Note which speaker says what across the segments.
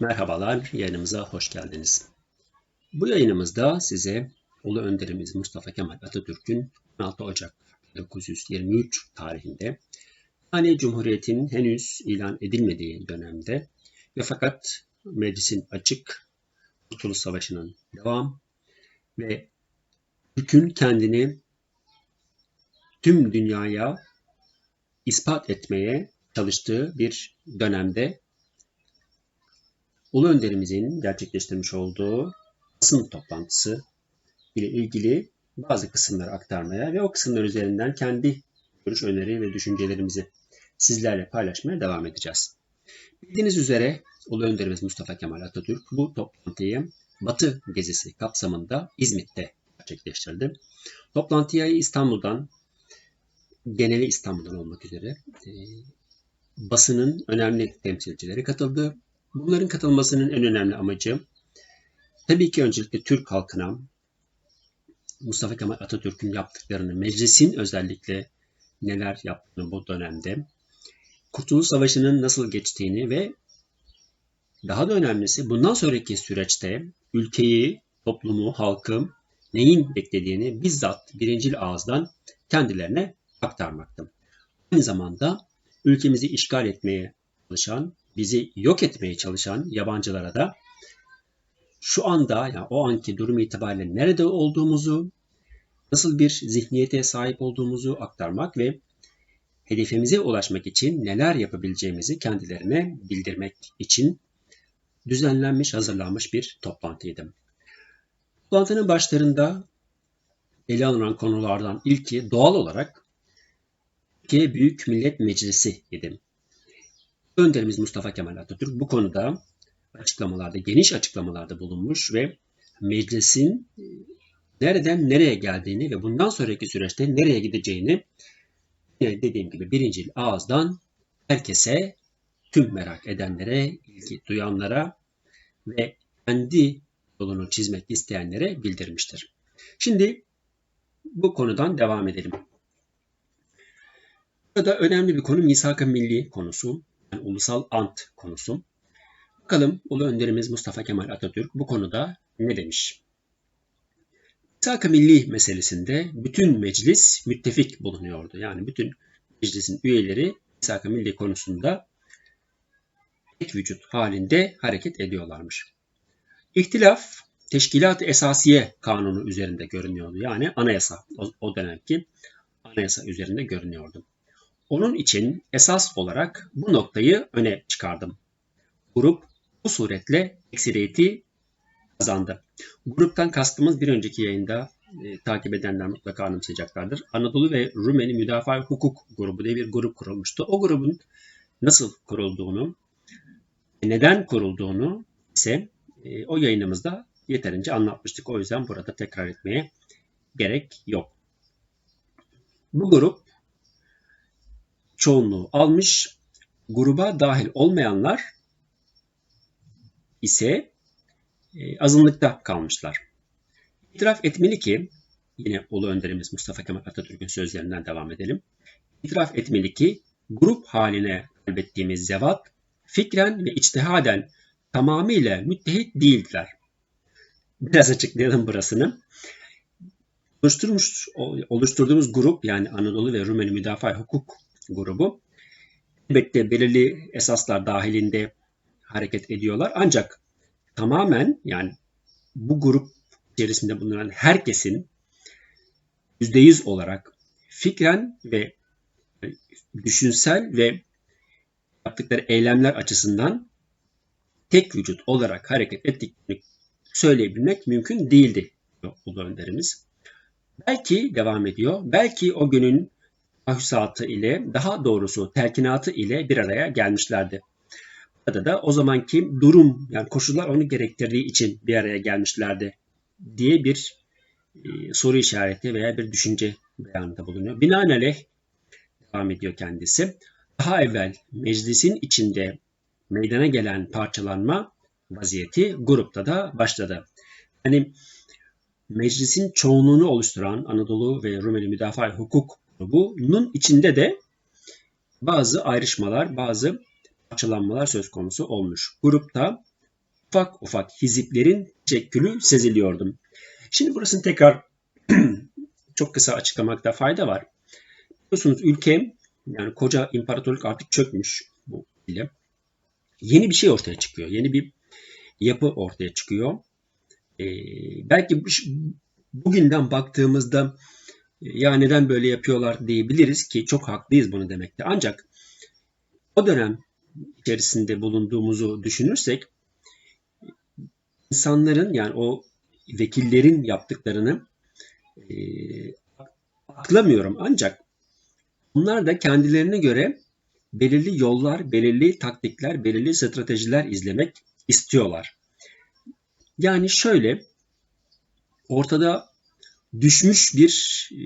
Speaker 1: Merhabalar, yayınımıza hoş geldiniz. Bu yayınımızda size Ulu Önderimiz Mustafa Kemal Atatürk'ün 16 Ocak 1923 tarihinde yani Cumhuriyet'in henüz ilan edilmediği dönemde ve fakat meclisin açık, Kurtuluş Savaşı'nın devam ve Türk'ün kendini tüm dünyaya ispat etmeye çalıştığı bir dönemde Ulu Önderimizin gerçekleştirmiş olduğu basın toplantısı ile ilgili bazı kısımları aktarmaya ve o kısımlar üzerinden kendi görüş, öneri ve düşüncelerimizi sizlerle paylaşmaya devam edeceğiz. Bildiğiniz üzere Ulu Önderimiz Mustafa Kemal Atatürk bu toplantıyı Batı gezisi kapsamında İzmit'te gerçekleştirdi. Toplantıya İstanbul'dan, geneli İstanbul'dan olmak üzere e, basının önemli temsilcileri katıldı. Bunların katılmasının en önemli amacı tabii ki öncelikle Türk halkına Mustafa Kemal Atatürk'ün yaptıklarını, meclisin özellikle neler yaptığını bu dönemde, Kurtuluş Savaşı'nın nasıl geçtiğini ve daha da önemlisi bundan sonraki süreçte ülkeyi, toplumu, halkı neyin beklediğini bizzat birincil ağızdan kendilerine aktarmaktı. Aynı zamanda ülkemizi işgal etmeye çalışan bizi yok etmeye çalışan yabancılara da şu anda yani o anki durum itibariyle nerede olduğumuzu, nasıl bir zihniyete sahip olduğumuzu aktarmak ve hedefimize ulaşmak için neler yapabileceğimizi kendilerine bildirmek için düzenlenmiş, hazırlanmış bir toplantıydı. Toplantının başlarında ele alınan konulardan ilki doğal olarak Türkiye Büyük Millet Meclisi idi. Önderimiz Mustafa Kemal Atatürk bu konuda açıklamalarda, geniş açıklamalarda bulunmuş ve meclisin e, nereden nereye geldiğini ve bundan sonraki süreçte nereye gideceğini dediğim gibi birincil ağızdan herkese, tüm merak edenlere, ilgi duyanlara ve kendi yolunu çizmek isteyenlere bildirmiştir. Şimdi bu konudan devam edelim. Burada önemli bir konu misak-ı milli konusu yani ulusal ant konusu. Bakalım Ulu Önderimiz Mustafa Kemal Atatürk bu konuda ne demiş? misak milli meselesinde bütün meclis müttefik bulunuyordu. Yani bütün meclisin üyeleri misak milli konusunda tek vücut halinde hareket ediyorlarmış. İhtilaf Teşkilat-ı Esasiye Kanunu üzerinde görünüyordu. Yani anayasa o, o dönemki anayasa üzerinde görünüyordu. Onun için esas olarak bu noktayı öne çıkardım. Grup bu suretle ekseriyeti kazandı. Gruptan kastımız bir önceki yayında e, takip edenler mutlaka anımsayacaklardır. Anadolu ve Rumeli Müdafaa Hukuk grubu diye bir grup kurulmuştu. O grubun nasıl kurulduğunu, neden kurulduğunu ise e, o yayınımızda yeterince anlatmıştık. O yüzden burada tekrar etmeye gerek yok. Bu grup çoğunluğu almış. Gruba dahil olmayanlar ise e, azınlıkta kalmışlar. İtiraf etmeli ki, yine Ulu Önderimiz Mustafa Kemal Atatürk'ün sözlerinden devam edelim. İtiraf etmeli ki grup haline kaybettiğimiz zevat fikren ve içtihaden tamamıyla müttehit değildiler. Biraz açıklayalım burasını. Oluşturmuş, oluşturduğumuz grup yani Anadolu ve Rumeli Müdafaa Hukuk grubu elbette belirli esaslar dahilinde hareket ediyorlar. Ancak tamamen yani bu grup içerisinde bulunan herkesin %100 olarak fikren ve düşünsel ve yaptıkları eylemler açısından tek vücut olarak hareket ettiklerini söyleyebilmek mümkün değildi Ulu Önderimiz. Belki devam ediyor, belki o günün ahüsatı ile daha doğrusu telkinatı ile bir araya gelmişlerdi. Burada da o zamanki durum yani koşullar onu gerektirdiği için bir araya gelmişlerdi diye bir e, soru işareti veya bir düşünce beyanında bulunuyor. Binaenaleyh devam ediyor kendisi. Daha evvel meclisin içinde meydana gelen parçalanma vaziyeti grupta da başladı. Yani meclisin çoğunluğunu oluşturan Anadolu ve Rumeli Müdafaa Hukuk bunun içinde de bazı ayrışmalar, bazı parçalanmalar söz konusu olmuş. Grupta ufak ufak hiziplerin teşekkülü seziliyordu. Şimdi burasını tekrar çok kısa açıklamakta fayda var. Biliyorsunuz ülke yani koca imparatorluk artık çökmüş bu ile. Yeni bir şey ortaya çıkıyor. Yeni bir yapı ortaya çıkıyor. Ee, belki bugünden baktığımızda ya neden böyle yapıyorlar diyebiliriz ki çok haklıyız bunu demekte. Ancak o dönem içerisinde bulunduğumuzu düşünürsek insanların yani o vekillerin yaptıklarını e, aklamıyorum ancak onlar da kendilerine göre belirli yollar, belirli taktikler, belirli stratejiler izlemek istiyorlar. Yani şöyle ortada düşmüş bir e,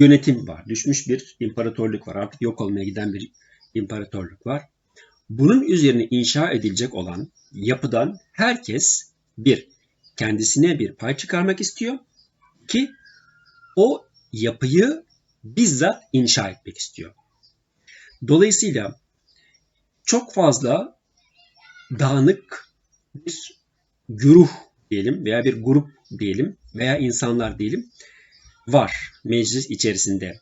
Speaker 1: yönetim var. Düşmüş bir imparatorluk var. Artık yok olmaya giden bir imparatorluk var. Bunun üzerine inşa edilecek olan yapıdan herkes bir kendisine bir pay çıkarmak istiyor ki o yapıyı bizzat inşa etmek istiyor. Dolayısıyla çok fazla dağınık bir güruh diyelim veya bir grup diyelim veya insanlar diyelim var meclis içerisinde.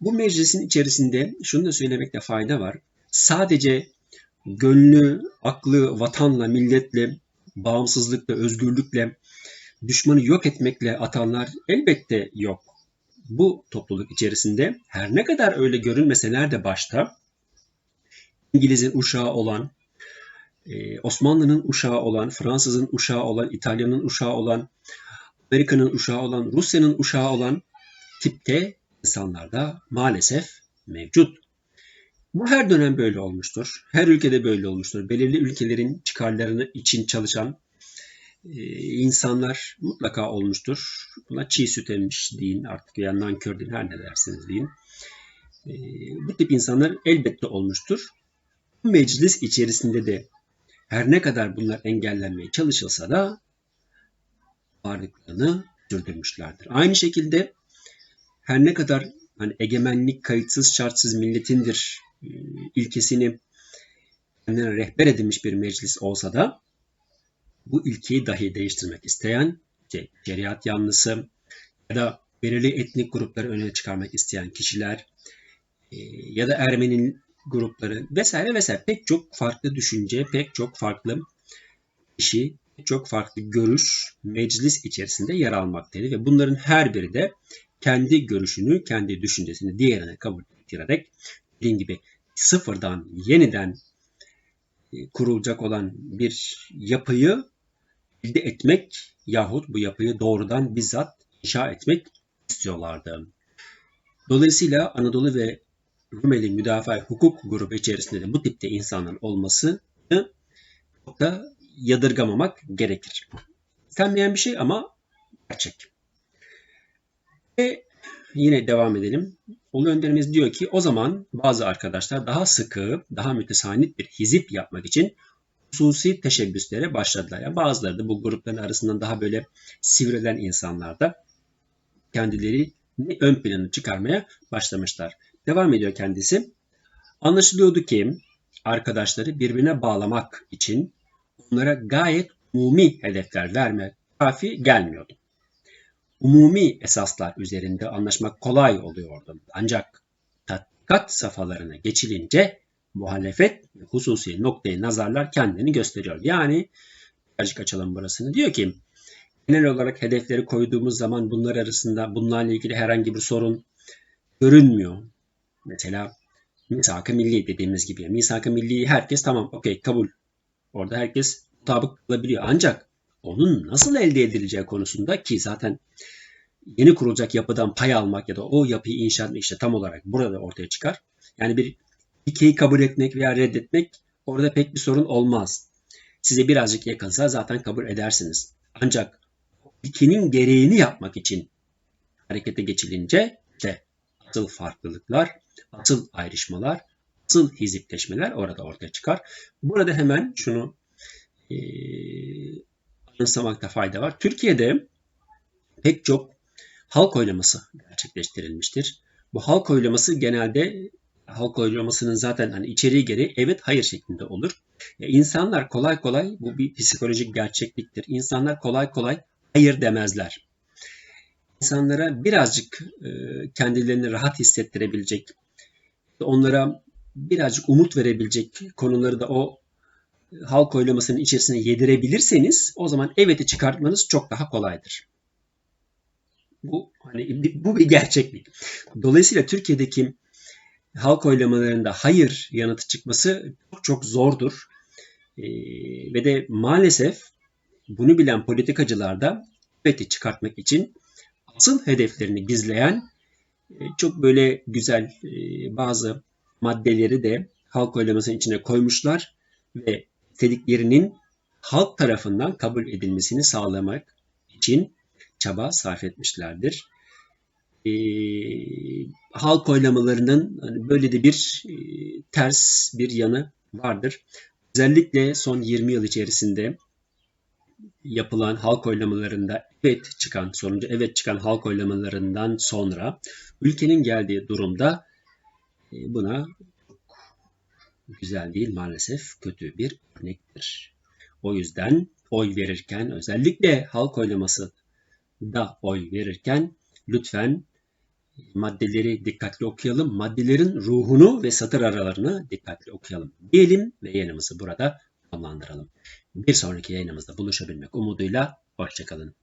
Speaker 1: Bu meclisin içerisinde şunu da söylemekte fayda var. Sadece gönlü, aklı vatanla, milletle, bağımsızlıkla, özgürlükle, düşmanı yok etmekle atanlar elbette yok. Bu topluluk içerisinde her ne kadar öyle görünmeseler de başta İngiliz'in uşağı olan, Osmanlı'nın uşağı olan, Fransız'ın uşağı olan, İtalya'nın uşağı olan, Amerika'nın uşağı olan, Rusya'nın uşağı olan tipte insanlarda maalesef mevcut. Bu her dönem böyle olmuştur. Her ülkede böyle olmuştur. Belirli ülkelerin çıkarlarını için çalışan e, insanlar mutlaka olmuştur. Buna çiğ süt emmiş deyin artık veya nankör deyin her ne derseniz deyin. E, bu tip insanlar elbette olmuştur. Meclis içerisinde de her ne kadar bunlar engellenmeye çalışılsa da varlıklarını sürdürmüşlerdir. Aynı şekilde her ne kadar hani egemenlik kayıtsız şartsız milletindir e, ilkesini kendine rehber edinmiş bir meclis olsa da bu ilkeyi dahi değiştirmek isteyen şey, şeriat yanlısı ya da belirli etnik grupları öne çıkarmak isteyen kişiler e, ya da Ermeni grupları vesaire vesaire pek çok farklı düşünce, pek çok farklı kişi, çok farklı görüş meclis içerisinde yer almaktadır ve bunların her biri de kendi görüşünü, kendi düşüncesini diğerine kabul ettirerek dediğim gibi sıfırdan yeniden e, kurulacak olan bir yapıyı elde etmek yahut bu yapıyı doğrudan bizzat inşa etmek istiyorlardı. Dolayısıyla Anadolu ve Rumeli Müdafaa Hukuk grubu içerisinde de bu tipte insanların olması da yadırgamamak gerekir. İstenmeyen bir şey ama gerçek. Ve yine devam edelim. Ulu Önderimiz diyor ki o zaman bazı arkadaşlar daha sıkı, daha mütesanit bir hizip yapmak için hususi teşebbüslere başladılar. Yani bazıları da bu grupların arasından daha böyle sivrilen insanlar da kendileri ön planı çıkarmaya başlamışlar. Devam ediyor kendisi. Anlaşılıyordu ki arkadaşları birbirine bağlamak için onlara gayet umumi hedefler verme kafi gelmiyordu. Umumi esaslar üzerinde anlaşmak kolay oluyordu. Ancak tatbikat safhalarına geçilince muhalefet hususi noktayı nazarlar kendini gösteriyor. Yani birazcık açalım burasını. Diyor ki genel olarak hedefleri koyduğumuz zaman bunlar arasında bunlarla ilgili herhangi bir sorun görünmüyor. Mesela misak-ı milli dediğimiz gibi. Misak-ı milliyi herkes tamam okey kabul. Orada herkes mutabık kılabiliyor. Ancak onun nasıl elde edileceği konusunda ki zaten yeni kurulacak yapıdan pay almak ya da o yapıyı inşa etmek işte tam olarak burada ortaya çıkar. Yani bir ilkeyi kabul etmek veya reddetmek orada pek bir sorun olmaz. Size birazcık yakınsa zaten kabul edersiniz. Ancak ilkenin gereğini yapmak için harekete geçilince işte asıl farklılıklar, asıl ayrışmalar, asıl hizipleşmeler orada ortaya çıkar. Burada hemen şunu e, fayda var. Türkiye'de pek çok halk oylaması gerçekleştirilmiştir. Bu halk oylaması genelde halk oylamasının zaten hani içeriği gereği evet hayır şeklinde olur. E, insanlar kolay kolay bu bir psikolojik gerçekliktir. İnsanlar kolay kolay hayır demezler. İnsanlara birazcık e, kendilerini rahat hissettirebilecek, onlara birazcık umut verebilecek konuları da o halk oylamasının içerisine yedirebilirseniz o zaman evet'i çıkartmanız çok daha kolaydır. Bu hani bu bir gerçeklik. Dolayısıyla Türkiye'deki halk oylamalarında hayır yanıtı çıkması çok çok zordur. Ee, ve de maalesef bunu bilen politikacılar da evet'i çıkartmak için asıl hedeflerini gizleyen e, çok böyle güzel e, bazı maddeleri de halk oylamasının içine koymuşlar ve istediklerinin halk tarafından kabul edilmesini sağlamak için çaba sarf etmişlerdir. E, halk oylamalarının hani böyle de bir e, ters bir yanı vardır. Özellikle son 20 yıl içerisinde yapılan halk oylamalarında evet çıkan sonucu evet çıkan halk oylamalarından sonra ülkenin geldiği durumda e, buna güzel değil maalesef kötü bir örnektir. O yüzden oy verirken özellikle halk oylaması da oy verirken lütfen maddeleri dikkatli okuyalım. Maddelerin ruhunu ve satır aralarını dikkatli okuyalım diyelim ve yayınımızı burada sonlandıralım. Bir sonraki yayınımızda buluşabilmek umuduyla hoşçakalın.